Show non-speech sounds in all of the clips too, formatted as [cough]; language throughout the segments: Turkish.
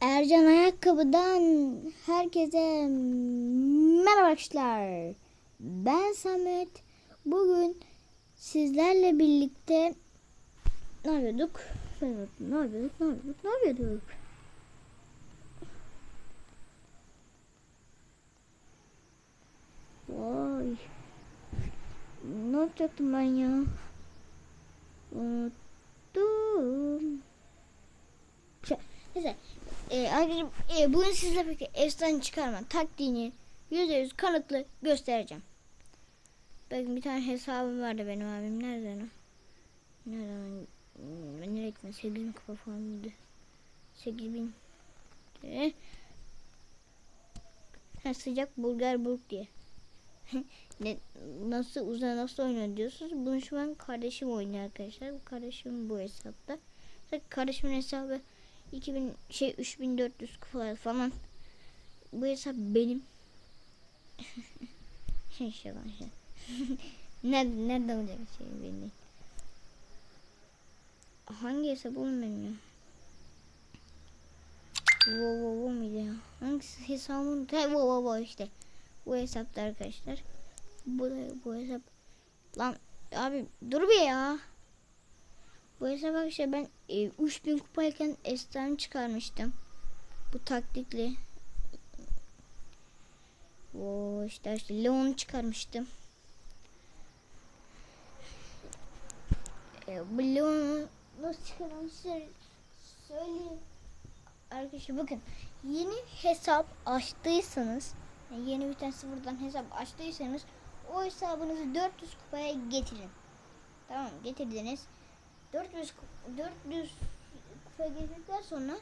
Ercan Ayakkabı'dan herkese merhaba arkadaşlar. Ben Samet. Bugün sizlerle birlikte ne yapıyorduk? Ne yapıyorduk? Ne yapıyorduk? Ne yapıyorduk? Ne? Vay. Ne yapacaktım ben ya? Unuttum. Neyse. E, arkadaşım e, bugün sizle birlikte efsane çıkarma taktiğini %100 kanıtlı göstereceğim. Bakın bir tane hesabım vardı benim abim. Nerede o? Nerede? Hmm, Ben nereye gittim? 8000 kupa falan mıydı? 8000 e, ha, sıcak bulgar burg diye. [laughs] ne, nasıl uzun nasıl oynuyor diyorsunuz. Bunu şu an kardeşim oynuyor arkadaşlar. Kardeşim bu hesapta. Kardeşimin hesabı 2000 şey 3400 kupalar falan. Bu hesap benim. şey lan şey. nerede nerede olacak şey benim. Hangi hesap oğlum benim ya? Wow wow wow muydu ya? Hangisi hesabım? He wow wow wow işte. Bu hesapta arkadaşlar. Bu da bu hesap. Lan abi dur bir ya. Bu hesap arkadaşlar ben e, 3000 kupayken Estem çıkarmıştım. Bu taktikli. O işte işte Leon çıkarmıştım. E, bu Leon'u nasıl çıkarmışlar söyleyeyim. Arkadaşlar bakın yeni hesap açtıysanız yeni bir tane sıfırdan hesap açtıysanız o hesabınızı 400 kupaya getirin. Tamam getirdiniz. 400 ku- 400 kupaya getirdikten sonra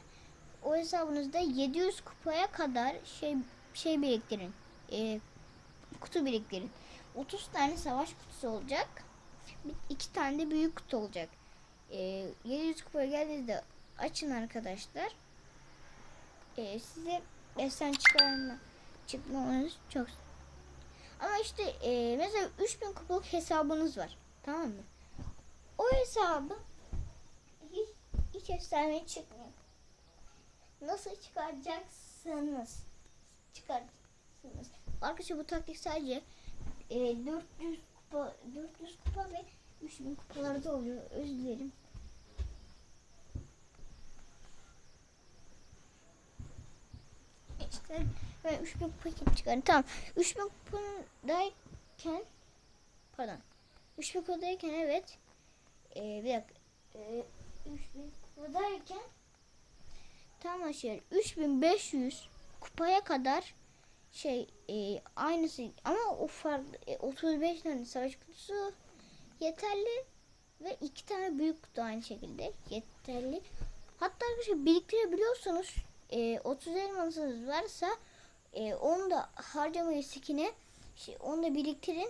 o hesabınızda 700 kupaya kadar şey şey biriktirin. Ee, kutu biriktirin. 30 tane savaş kutusu olacak. İki tane de büyük kutu olacak. Ee, 700 kupaya geldiğinizde açın arkadaşlar. Ee, size esen çıkarma çıkmamanız çok ama işte e, mesela 3000 kupalık hesabınız var. Tamam mı? O hesabı hiç, hiç efsane çıkmıyor. Nasıl çıkaracaksınız? Çıkaracaksınız. Arkadaşlar bu taktik sadece e, 400 kupa 400 kupa ve 3000 kupalarda oluyor. Özür dilerim. İşte ben 3000 kupa çıkardım. Tamam. 3000 kupadayken pardon. 3000 kupadayken evet. Ee, bir dakika. Ee, 3000 kupadayken tam aşağı 3500 kupaya kadar şey e, aynısı ama o farklı e, 35 tane savaş kutusu yeterli ve iki tane büyük kutu aynı şekilde yeterli. Hatta arkadaşlar biriktirebiliyorsunuz. E, 30 elmasınız varsa e, onu da harcamayı skine işte onu da biriktirin.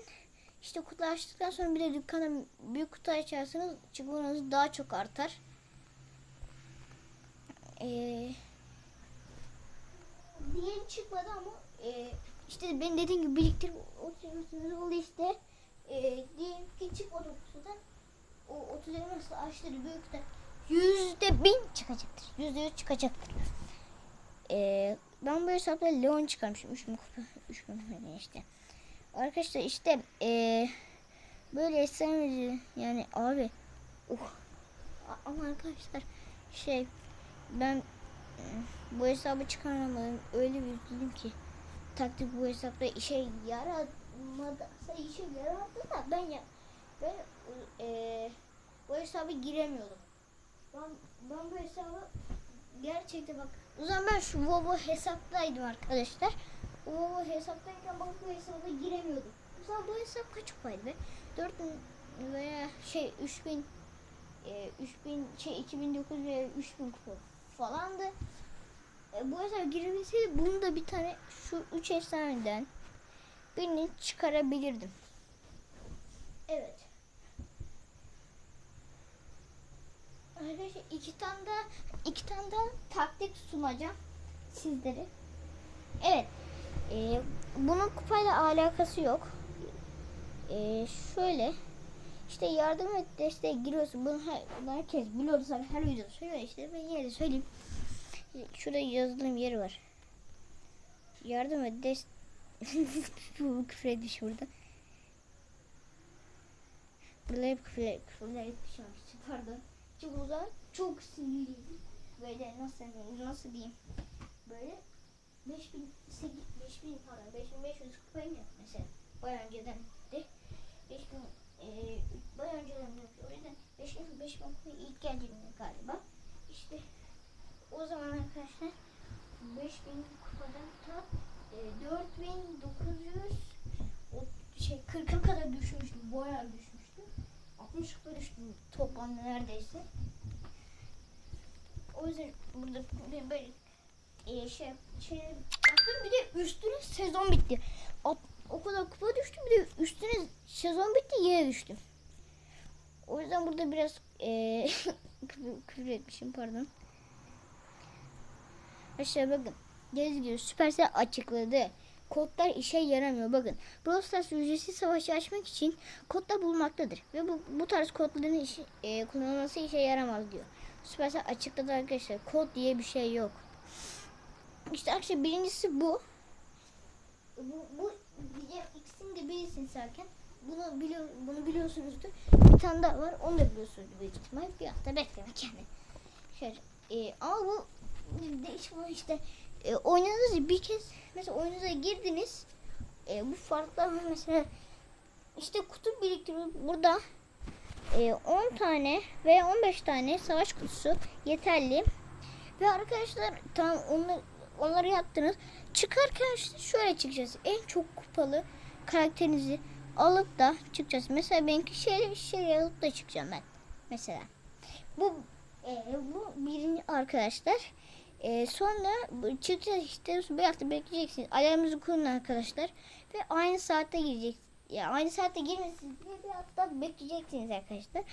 İşte kutu açtıktan sonra bir de dükkana büyük kutu açarsanız çıkmanız daha çok artar. Eee diğeri çıkmadı ama e, işte ben dediğim gibi biriktirip o sürüsünüz oldu işte. E, diyelim ki çıkmadı kutudan. O 30 elması açtırdı büyük kutu. Yüzde bin çıkacaktır. Yüzde yüz çıkacaktır. E, ben bu hesapta Leon çıkarmışım. 3000 kupa. 3000 kupa işte. Arkadaşlar işte e, böyle efsane yani abi A- ama arkadaşlar şey ben e, bu hesabı çıkaramadım. Öyle bir üzüldüm ki taktik bu hesapta işe yaramadı. işe yaramadı da ben ya ben e, bu hesabı giremiyordum. Ben, ben bu hesabı gerçekten bak o zaman ben şu Vovo hesaptaydım arkadaşlar. O hesaptayken bak bu hesaba giremiyordum. Zaman bu hesap kaç kupaydı be? 4000 veya şey 3000 e, 3000 şey 2009 veya 3000 kupa falandı. E, bu hesaba girebilseydi bunu da bir tane şu 3 efsaneden birini çıkarabilirdim. Evet. Arkadaşlar iki tane de iki tane de taktik sunacağım sizlere. Evet. E, bunun kupayla alakası yok. E, şöyle işte yardım et desteğe giriyorsun. Bunu her, herkes biliyordu zaten her videoda söylüyor işte ben yine de söyleyeyim. şurada yazılım yeri var. Yardım et. Des [laughs] Bu küfür etmiş burada. Burada hep küfür, küfürler etmiş ama işte pardon. Çok uzak, çok sinirliydim. Böyle nasıl nasıl diyeyim? Böyle 5000 8 5000 pardon 5500 kupayım yok mesela. Bayağı önceden de 5000 e, bayağı önceden. O yüzden 5000 5000 kupaya ilk geldiğimde galiba. İşte o zaman arkadaşlar 5000 kupadan ta e, 4900 o şey 40'a kadar düşmüştüm. Bayağı düşmüştüm. 60 kupa düştüm toplamda neredeyse. O yüzden burada böyle e, şey şey bir de üstüne sezon bitti. O kadar kupa düştüm bir de üstüne sezon bitti yine düştüm. O yüzden burada biraz e, [laughs] küfür, etmişim pardon. Aşağı bakın. Dediğiniz gibi Supercell açıkladı. Kodlar işe yaramıyor. Bakın. Brawl Stars ücretsiz savaşı açmak için kodlar bulmaktadır. Ve bu, bu tarz kodların işi, e, kullanılması işe yaramaz diyor. Supercell açıkladı arkadaşlar. Kod diye bir şey yok. İşte arkadaşlar birincisi bu. Bu, bu ikisini de bilirsiniz zaten. Bunu biliyor, bunu biliyorsunuzdur. Bir tane daha var. Onu da biliyorsunuz büyük ihtimal. Bir hafta beklemek yani. Şöyle. E, ama bu değişik var işte. E, oynadınız bir kez mesela oyunuza girdiniz. E, bu farklar mesela. İşte kutu biriktiriyor. Burada e, 10 tane veya 15 tane savaş kutusu yeterli. Ve arkadaşlar tam onları, onları yaptınız. Çıkarken işte şöyle çıkacağız. En çok kupalı karakterinizi alıp da çıkacağız. Mesela benimki şey, şey alıp da çıkacağım ben. Mesela. Bu e, bu birinci arkadaşlar. E, sonra çıkacağız işte bir hafta bekleyeceksiniz. Alarmınızı kurun arkadaşlar. Ve aynı saatte girecek. Ya aynı saatte girmesiniz bir hafta bekleyeceksiniz arkadaşlar.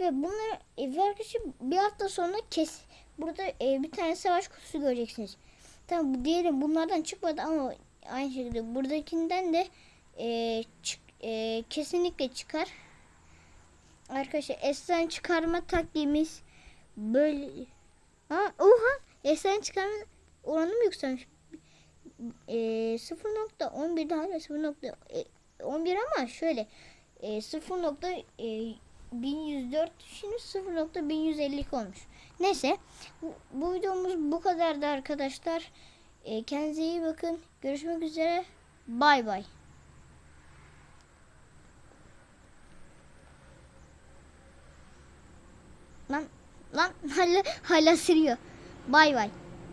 Ve bunları e, arkadaşlar bir hafta sonra kes. Burada e, bir tane savaş kutusu göreceksiniz. Tamam diyelim bunlardan çıkmadı ama aynı şekilde buradakinden de e, çık, e, kesinlikle çıkar. Arkadaşlar S'den çıkarma taktiğimiz böyle. Ha, oha S'den çıkarma oranı mı yükselmiş? E, 0.11'de hala 0.11 ama şöyle e, 0.1104 şimdi 0.1152 olmuş. Neyse bu, bu videomuz bu kadardı arkadaşlar. E, kendinize iyi bakın. Görüşmek üzere. Bay bay. Lan lan [laughs] hala hala sürüyor. Bay bay.